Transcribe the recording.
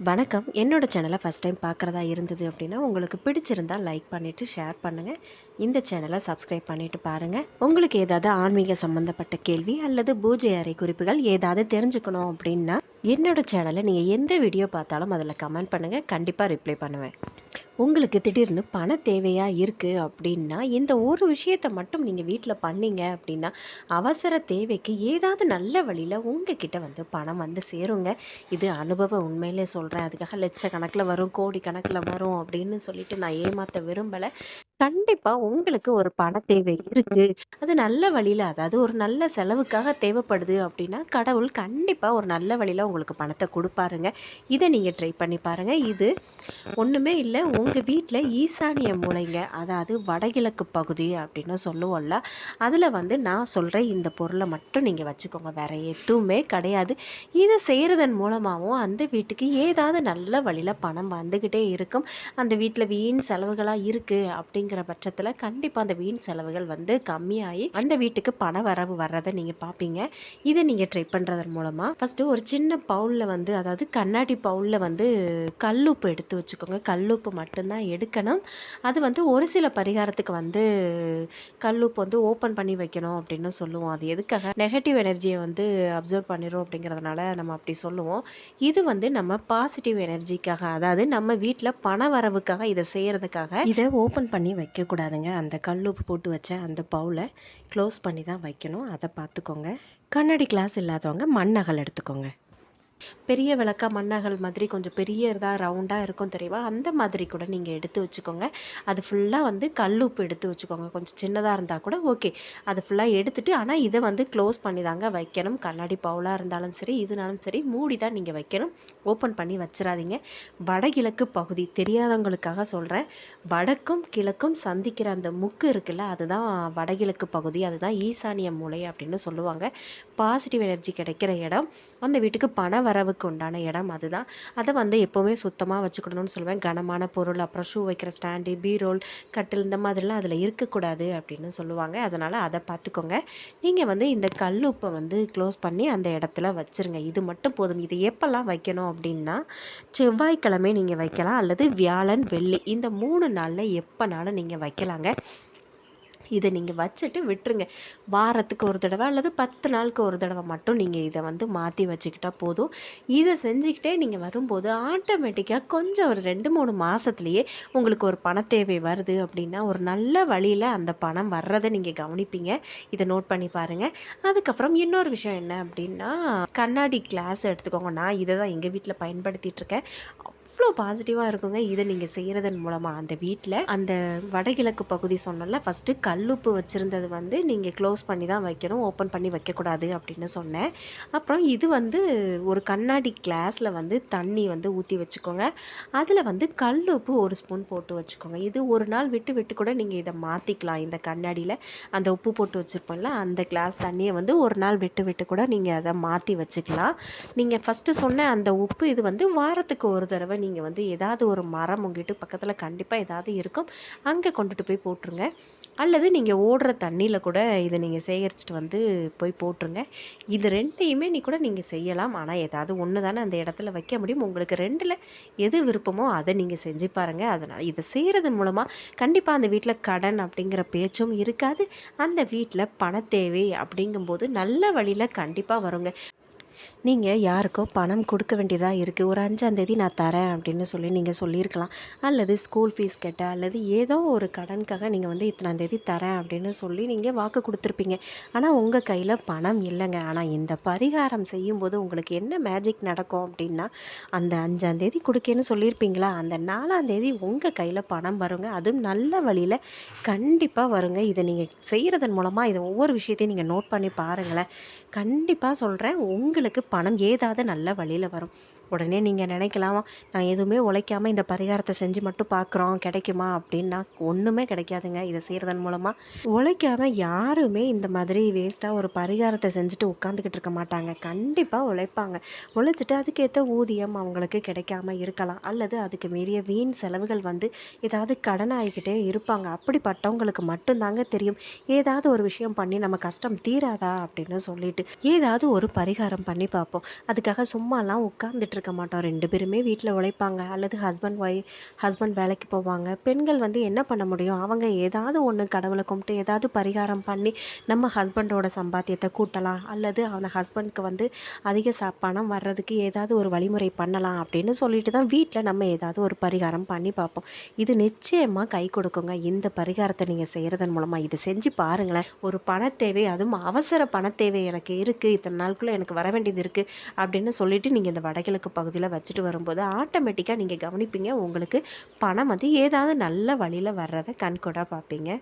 வணக்கம். என்னோட சேனலை ஃபஸ்ட் டைம் பார்க்குறதா இருந்தது அப்படின்னா உங்களுக்கு பிடிச்சிருந்தா லைக் பண்ணிவிட்டு ஷேர் பண்ணுங்கள் இந்த சேனலை சப்ஸ்கிரைப் பண்ணிவிட்டு பாருங்கள் உங்களுக்கு ஏதாவது ஆன்மீக சம்மந்தப்பட்ட கேள்வி அல்லது பூஜை அறை குறிப்புகள் ஏதாவது தெரிஞ்சுக்கணும் அப்படின்னா என்னோட சேனலை நீங்கள் எந்த வீடியோ பார்த்தாலும் அதில் கமெண்ட் பண்ணுங்கள் கண்டிப்பாக ரிப்ளை பண்ணுவேன். உங்களுக்கு திடீர்னு பண தேவையாக இருக்குது அப்படின்னா இந்த ஒரு விஷயத்தை மட்டும் நீங்கள் வீட்டில் பண்ணீங்க அப்படின்னா அவசர தேவைக்கு ஏதாவது நல்ல வழியில் உங்ககிட்ட வந்து பணம் வந்து சேருங்க. இது அனுபவம் உண்மையிலே சொல்கிறேன் அதுக்காக லட்சக்கணக்கில் வரும் கோடி கணக்கில் வரும் அப்படின்னு சொல்லிட்டு நான் ஏமாற்ற விரும்பலை. கண்டிப்பாக உங்களுக்கு ஒரு பண தேவை இருக்குது அது நல்ல வழியில் அதாவது ஒரு நல்ல செலவுக்காக தேவைப்படுது அப்படின்னா கடவுள் கண்டிப்பாக ஒரு நல்ல வழியில் உங்களுக்கு பணத்தை கொடுப்பாருங்க. இதை நீங்கள் ட்ரை பண்ணி பாருங்கள் இது ஒன்றுமே இல்லை. உங்கள் வீட்டில் ஈசானிய மூலைங்க. அதாவது வடகிழக்கு பகுதி அப்படின்னு சொல்லுவோம்ல. அதில் வந்து நான் சொல்கிற இந்த பொருளை மட்டும் நீங்கள் வச்சுக்கோங்க. வேறு எதுவுமே கிடையாது. இதை செய்கிறதன் மூலமாகவும் அந்த வீட்டுக்கு ஏதாவது நல்ல வழியில் பணம் வந்துக்கிட்டே இருக்கும். அந்த வீட்டில் வீண் செலவுகளாக இருக்குது அப்படிங்கிற அப்படிங்கிற பட்சத்தில் கண்டிப்பாக அந்த வீண் செலவுகள் வந்து கம்மியாகி அந்த வீட்டுக்கு பண வரவு வர்றதை நீங்கள் பார்ப்பீங்க இதை நீங்கள் ட்ரை பண்ணுறதன் மூலமாக ஃபஸ்ட்டு ஒரு சின்ன பவுலில் வந்து அதாவது கண்ணாடி பவுலில் வந்து கல்லுப்பு எடுத்து வச்சுக்கோங்க. கல்லுப்பு மட்டும்தான் எடுக்கணும். அது வந்து ஒரு சில பரிகாரத்துக்கு வந்து கல்லுப்பு வந்து ஓப்பன் பண்ணி வைக்கணும் அப்படின்னு சொல்லுவோம். அது எதுக்காக? நெகட்டிவ் எனர்ஜியை வந்து அப்சர்வ் பண்ணிடும் அப்படிங்கிறதுனால நம்ம அப்படி சொல்லுவோம். இது வந்து நம்ம பாசிட்டிவ் எனர்ஜிக்காக அதாவது நம்ம வீட்டில் பண வரவுக்காக இதை செய்கிறதுக்காக இதை ஓப்பன் பண்ணி வைக்கக்கூடாதுங்க. அந்த கல் உப்பு போட்டு வச்ச அந்த பவுலை க்ளோஸ் பண்ணி தான் வைக்கணும். அதை பார்த்துக்கோங்க. கண்ணாடி கிளாஸ் இல்லாதவங்க மண்ணகல் எடுத்துக்கோங்க. பெரிய விளக்கா மண்ணகல் மாதிரி கொஞ்சம் பெரிய இதாக ரவுண்டாக இருக்கும் தெரியுமா? அந்த மாதிரி கூட நீங்கள் எடுத்து வச்சுக்கோங்க. அது ஃபுல்லாக வந்து கல்லுப்பு எடுத்து வச்சுக்கோங்க. கொஞ்சம் சின்னதாக இருந்தால் கூட ஓகே அது ஃபுல்லாக எடுத்துட்டு ஆனால் இதை வந்து க்ளோஸ் பண்ணி தாங்க வைக்கணும். கண்ணாடி பவுலாக இருந்தாலும் சரி இதுனாலும் சரி மூடி தான் நீங்கள் வைக்கணும். ஓப்பன் பண்ணி வச்சிடாதீங்க வடகிழக்கு பகுதி தெரியாதவங்களுக்காக சொல்கிறேன் வடக்கும் கிழக்கும் சந்திக்கிற அந்த முக்கு இருக்குல்ல அதுதான் வடகிழக்கு பகுதி. அதுதான் ஈசானிய மூலை அப்படின்னு சொல்லுவாங்க. பாசிட்டிவ் எனர்ஜி கிடைக்கிற இடம். அந்த வீட்டுக்கு பண வரவுக்கு உண்டான இடம் அதுதான். அதை வந்து எப்போவுமே சுத்தமாக வச்சுக்கணும்னு சொல்லுவேன். கனமான பொருள் அப்புறம் ஷூ வைக்கிற ஸ்டாண்டு பீரோல் கட்டில் இந்த மாதிரிலாம் அதில் இருக்கக்கூடாது அப்படின்னு சொல்லுவாங்க. அதனால் அதை பார்த்துக்கோங்க. நீங்கள் வந்து இந்த கல் உப்பை வந்து க்ளோஸ் பண்ணி அந்த இடத்துல வச்சுருங்க. இது மட்டும் போதும். இது எப்போல்லாம் வைக்கணும் அப்படின்னா செவ்வாய்க்கிழமை நீங்கள் வைக்கலாம். அல்லது வியாழன் வெள்ளி இந்த மூணு நாளில் எப்போனாலும் நீங்கள் வைக்கலாங்க. இதை நீங்கள் வச்சுட்டு விட்டுருங்க. வாரத்துக்கு ஒரு தடவை அல்லது பத்து நாளுக்கு ஒரு தடவை மட்டும் நீங்கள் இதை வந்து மாற்றி வச்சுக்கிட்டால் போதும். இதை செஞ்சுக்கிட்டே நீங்கள் வரும்போது ஆட்டோமேட்டிக்காக கொஞ்சம் ஒரு ரெண்டு மூணு மாதத்துலேயே உங்களுக்கு ஒரு பண தேவை வருது அப்படின்னா ஒரு நல்ல வழியில் அந்த பணம் வர்றதை நீங்கள் கவனிப்பீங்க. இதை நோட் பண்ணி பாருங்கள் அதுக்கப்புறம் இன்னொரு விஷயம் என்ன அப்படின்னா கண்ணாடி கிளாஸ் எடுத்துக்கோங்க. நான் இதை தான் எங்கள் வீட்டில் பயன்படுத்திகிட்டு இருக்கேன். அவ்வளோ பாசிட்டிவாக இருக்குங்க. இதை நீங்கள் செய்கிறதன் மூலமாக அந்த வீட்டில் அந்த வடகிழக்கு பகுதி சொன்னல ஃபஸ்ட்டு கல்லுப்பு வச்சுருந்தது வந்து நீங்கள் க்ளோஸ் பண்ணி தான் வைக்கணும். ஓப்பன் பண்ணி வைக்கக்கூடாது அப்படின்னு சொன்னேன். அப்புறம் இது வந்து ஒரு கண்ணாடி கிளாஸில் வந்து தண்ணி வந்து ஊற்றி வச்சுக்கோங்க. அதில் வந்து கல்லுப்பு ஒரு ஸ்பூன் போட்டு வச்சுக்கோங்க. இது ஒரு நாள் விட்டு விட்டு கூட நீங்கள் இதை மாற்றிக்கலாம் இந்த கண்ணாடியில் அந்த உப்பு போட்டு வச்சுருப்போம்ல அந்த கிளாஸ் தண்ணியை வந்து ஒரு நாள் விட்டு விட்டு கூட நீங்கள் அதை மாற்றி வச்சுக்கலாம். நீங்கள் ஃபஸ்ட்டு சொன்ன அந்த உப்பு இது வந்து வாரத்துக்கு ஒரு தடவை நீங்கள் வந்து ஏதாவது ஒரு மரம் உங்ககிட்ட பக்கத்தில் கண்டிப்பாக ஏதாவது இருக்கும். அங்கே கொண்டுட்டு போய் போட்டுருங்க. அல்லது நீங்கள் ஓடுற தண்ணியில் கூட இதை நீங்கள் சேகரிச்சுட்டு வந்து போய் போட்டுருங்க. இது ரெண்டையுமே நீ கூட நீங்கள் செய்யலாம். ஆனால் ஏதாவது ஒன்று தானே அந்த இடத்துல வைக்க முடியும். உங்களுக்கு ரெண்டில் எது விருப்பமோ அதை நீங்கள் செஞ்சு பாருங்கள் அதனால் இதை செய்கிறது மூலமாக கண்டிப்பாக அந்த வீட்டில் கடன் அப்படிங்கிற பேச்சும் இருக்காது. அந்த வீட்டில் பண தேவை அப்படிங்கும்போது நல்ல வழியில் கண்டிப்பாக வருங்க. நீங்கள் யாருக்கோ பணம் கொடுக்க வேண்டியதாக இருக்குது ஒரு அஞ்சாந்தேதி நான் தரேன் அப்படின்னு சொல்லி நீங்கள் சொல்லியிருக்கலாம். அல்லது ஸ்கூல் ஃபீஸ் கட்ட அல்லது ஏதோ ஒரு கடனுக்காக நீங்கள் வந்து இத்தனாந்தேதி தரேன் அப்படின்னு சொல்லி நீங்கள் வாக்கு கொடுத்துருப்பீங்க. ஆனால் உங்கள் கையில் பணம் இல்லைங்க. ஆனால் இந்த பரிகாரம் செய்யும்போது உங்களுக்கு என்ன மேஜிக் நடக்கும் அப்படின்னா அந்த அஞ்சாந்தேதி கொடுக்கேன்னு சொல்லியிருப்பீங்களா? அந்த நாலாந்தேதி உங்கள் கையில் பணம் வருங்க. அதுவும் நல்ல வழியில் கண்டிப்பாக வருங்க. இதை நீங்கள் செய்கிறதன் மூலமாக இதை ஒவ்வொரு விஷயத்தையும் நீங்கள் நோட் பண்ணி பாருங்களேன். கண்டிப்பாக சொல்கிறேன் உங்களுக்கு பணம் ஏதாவது நல்ல வழியில் வரும். உடனே நீங்கள் நினைக்கலாம் நான் எதுவுமே உழைக்காமல் இந்த பரிகாரத்தை செஞ்சு மட்டும் பார்க்குறோம் கிடைக்குமா அப்படின்னா ஒன்றுமே கிடைக்காதுங்க. இதை செய்கிறதன் மூலமாக உழைக்காமல் யாருமே இந்த மாதிரி வேஸ்ட்டாக ஒரு பரிகாரத்தை செஞ்சுட்டு உட்காந்துக்கிட்டு இருக்க மாட்டாங்க. கண்டிப்பாக உழைப்பாங்க. உழைச்சிட்டு அதுக்கேற்ற ஊதியம் அவங்களுக்கு கிடைக்காம இருக்கலாம். அல்லது அதுக்கு மீறிய வீண் செலவுகள் வந்து ஏதாவது கடன் ஆகிக்கிட்டே இருப்பாங்க. அப்படிப்பட்டவங்களுக்கு மட்டும்தாங்க தெரியும். ஏதாவது ஒரு விஷயம் பண்ணி நம்ம கஷ்டம் தீராதா அப்படின்னு சொல்லிட்டு ஏதாவது ஒரு பரிகாரம் பண்ணி பார்ப்போம். அதுக்காக சும்மாலாம் உட்காந்துட்டு இருக்க மாட்டோம். ரெண்டு பேருமே வீட்டில் உழைப்பாங்க. அல்லது ஹஸ்பண்ட் ஒய் ஹஸ்பண்ட் வேலைக்கு போவாங்க. பெண்கள் வந்து என்ன பண்ண முடியும்? அவங்க ஏதாவது ஒன்று கடவுளை கும்பிட்டு ஏதாவது பரிகாரம் பண்ணி நம்ம ஹஸ்பண்டோட சம்பாத்தியத்தை கூட்டலாம். அல்லது அந்த ஹஸ்பண்ட்க்கு வந்து அதிக ச பணம் வர்றதுக்கு ஏதாவது ஒரு வழிமுறை பண்ணலாம் அப்படின்னு சொல்லிட்டு தான் வீட்டில் நம்ம ஏதாவது ஒரு பரிகாரம் பண்ணி பார்ப்போம். இது நிச்சயமாக கை கொடுக்குங்க. இந்த பரிகாரத்தை நீங்கள் செய்கிறதன் மூலமாக இதை செஞ்சு பாருங்களேன். ஒரு பணத்தேவை அதுவும் அவசர பணத்தேவை தேவை எனக்கு இருக்குது இத்தனை நாளுக்குள்ளே எனக்கு வர வேண்டியது இருக்குது அப்படின்னு சொல்லிட்டு நீங்கள் இந்த வடகிழக்கு பகுதியில் வச்சுட்டு வரும்போது ஆட்டோமேட்டிக்காக நீங்கள் கவனிப்பீங்க. உங்களுக்கு பணம் வந்து ஏதாவது நல்ல வழியில் வர்றதை கண்கூடாக பார்ப்பீங்க.